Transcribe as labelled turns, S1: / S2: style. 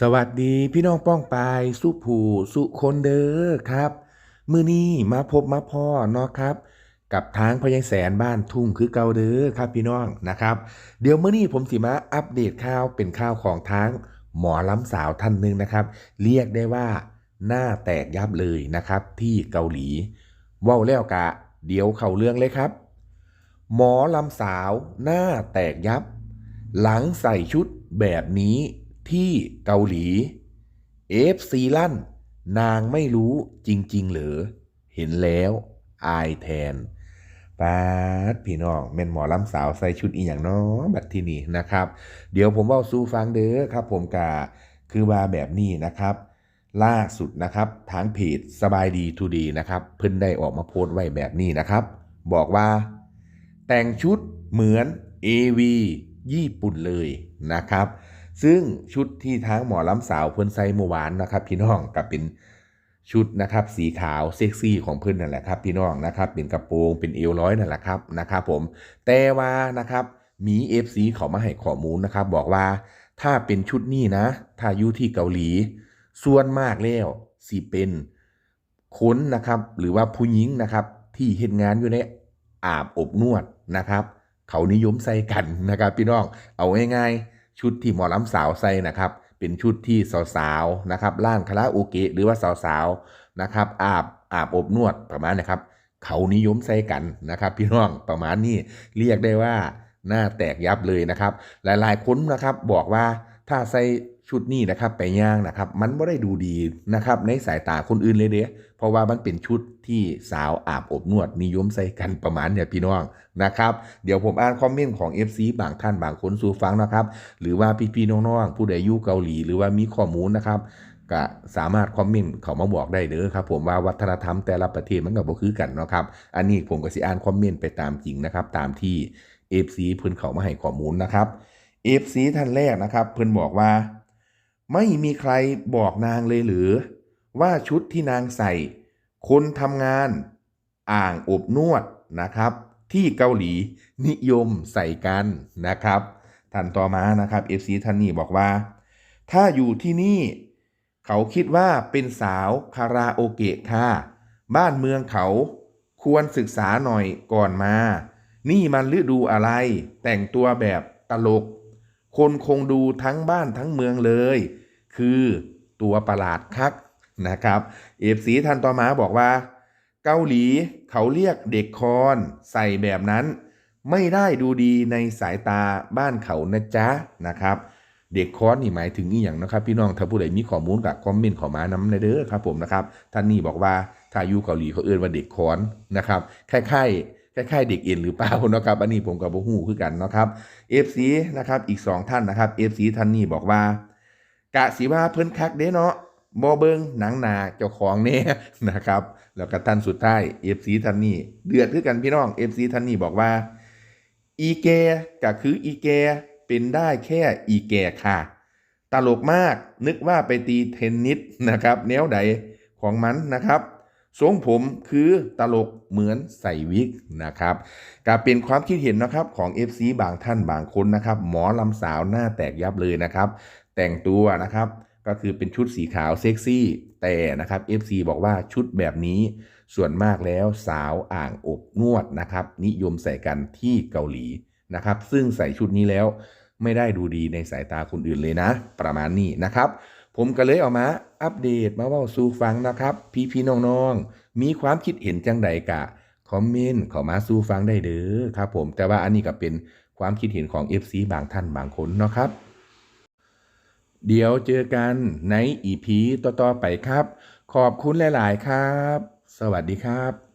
S1: สวัสดีพี่น้องป้องปายสุผูสุคนเด้อครับ มือนี้มาพบมาพ่อเนาะครับ กับทางพญายแสนบ้านทุ่งคือเกาเด้อครับพี่น้องนะครับ เดี๋ยวมื้อนี้ผมสิมาอัปเดตข่าวเป็นข่าวของทางหมอล้ำสาวท่านหนึ่งนะครับ เรียกได้ว่าหน้าแตกยับเลยนะครับ ที่เกาหลีว้าแล้วกะ เดี๋ยวเข้าเรื่องเลยครับ หมอลำสาวหน้าแตกยับ หลังใส่ชุดแบบนี้ ที่เกาหลีเอฟซีลั่น นางไม่รู้จริง ๆ เหรอ เห็นแล้วอายแทนปาดพี่น้องแม่นหมอลำสาวใส่ชุดอีอย่างเนาะบัดที่นี่นะครับ เดี๋ยวผมเว่าสู้ฟังเด้อครับ ผมกาคือว่าแบบนี้นะครับ ล่าสุดนะครับทางเพจสบายดีทูดีนะครับ เพิ่นได้ออกมาโพสต์ไว้แบบนี้นะครับ บอกว่า แต่งชุดเหมือน AV ญี่ปุ่นเลยนะครับ ซึ่งชุดที่ทางหมอลำสาวเพิ่นใส่เมื่อวานนะครับ พี่น้องกับเป็นชุดนะครับสีขาวเซ็กซี่ของเพิ่นนั่นแหละครับ พี่น้องนะครับเป็นกระโปรงเป็นเอวร้อยนั่นแหละครับนะครับผมแต่ว่านะครับมี FC เขามาให้ข้อมูลนะครับ บอกว่าถ้าเป็นชุดนี้นะ ถ้าอยู่ที่เกาหลี ส่วนมากแล้วสิเป็นคนนะครับ หรือว่าผู้หญิงนะครับ ที่เฮ็ดงานอยู่ในอาบอบนวดนะครับ เขานิยมใส่กันนะครับ พี่น้องเอาง่ายๆ ชุดที่หมอลำสาวใส่นะครับ เป็นชุดที่สาวๆนะครับล่านคาราโอเกะหรือว่าสาวๆนะครับอาบอาบอบนวดประมาณนะครับ เขานิยมใส่กันนะครับ พี่น้องประมาณนี้เรียกได้ว่าหน้าแตกยับเลยนะครับ หลายๆคนนะครับบอกว่าถ้าใส่ ชุดนี้นะครับไปย่างนะครับ มันไม่ได้ดูดีนะครับในสายตาคนอื่นเลยเด้เพราะว่ามันเป็นชุดที่สาวอาบอบนวดนิยมใส่กันประมาณเนี่ยพี่น้องนะครับ เดี๋ยวผมอ่านคอมเมนต์ของ FC บางท่านบางคนสู่ฟังนะครับ หรือว่าพี่ๆน้องๆผู้ใดอยู่เกาหลี หรือว่ามีข้อมูลนะครับก็สามารถคอมเมนต์เขามาบอกได้เด้อครับผมว่าวัฒนธรรมแต่ละประเทศมันก็บ่คือกันเนาะครับ อันนี้ผมก็สิอ่านคอมเมนต์ไปตามจริงนะครับ ตามที่ FC เพิ่นเขามาให้ข้อมูลนะครับ FC ท่านแรกนะครับ เพิ่นบอกว่า ไม่มีใครบอกนางเลยหรือ ว่าชุดที่นางใส่ คนทำงานอ่างอบนวดนะครับ ที่เกาหลีนิยมใส่กันนะครับท่านต่อมานะครับ FC ท่านนี้บอกว่า ถ้าอยู่ที่นี่ เขาคิดว่าเป็นสาวคาราโอเกะค่ะ บ้านเมืองเขาควรศึกษาหน่อยก่อนมา นี่มันฤดูอะไร แต่งตัวแบบตลก คนคงดูทั้งบ้านทั้งเมืองเลย คือตัวประหลาดคักนะครับ เอฟซีทันต่อมาบอกว่า เกาหลีเขาเรียกเด็กคอนใส่แบบนั้น ไม่ได้ดูดีในสายตาบ้านเขานะจ๊ะนะครับเด็กคอนนี่หมายถึงอีหยังนะครับ พี่น้องถ้าผู้ใดมีข้อมูลกับคอมเมนต์ขอมานำในเด้อครับผมนะครับท่านนี่บอกว่าถ้าอยู่เกาหลีเขาเอื้นว่าเด็กคอนนะครับคล้ายๆ คล้ายๆเด็กเอ็นหรือเปล่านะครับอันนี้ผมกับบ่ฮู้คือกันเนาะครับ FC นะครับอีก 2 ท่านนะครับ FC ท่านนี้บอกว่ากะสิว่าเพิ่นคักเด้เนาะบ่เบิงหนังนาเจ้าของแน่นะครับ แล้วก็ท่านสุดท้าย FC ท่านนี้เดือดคือกันพี่น้อง FC ท่านนี้บอกว่าอีแกก็คืออีแกเป็นได้แค่อีแกค่ะ ตลกมากนึกว่าไปตีเทนนิสนะครับแนวใดของมันนะครับ ทรงผมคือตลกเหมือนใส่วิกนะครับก็เป็นความคิดเห็นนะครับของ FC บางท่านบางคนนะครับ หมอลำสาวหน้าแตกยับเลยนะครับ แต่งตัวนะครับก็คือเป็นชุดสีขาวเซ็กซี่ แต่นะครับ FC บอกว่าชุดแบบนี้ส่วนมากแล้วสาวอ่างอบนวดนะครับ นิยมใส่กันที่เกาหลีนะครับ ซึ่งใส่ชุดนี้แล้วไม่ได้ดูดีในสายตาคนอื่นเลยนะ ประมาณนี้นะครับ ผมก็เลยเอามา อัปเดตมาเว่าสู่ฟังนะครับ พี่พี่ๆน้องๆมีความคิดเห็นจังใดกะคอมเมนต์เข้ามาสู่ฟังได้เด้อครับ ผมแต่ว่าอันนี้ก็เป็นความคิดเห็นของ FC บางท่านบางคนเนาะครับ เดี๋ยวเจอกันในอีพีต่อๆไปครับ ขอบคุณหลาย ๆ ครับ สวัสดีครับ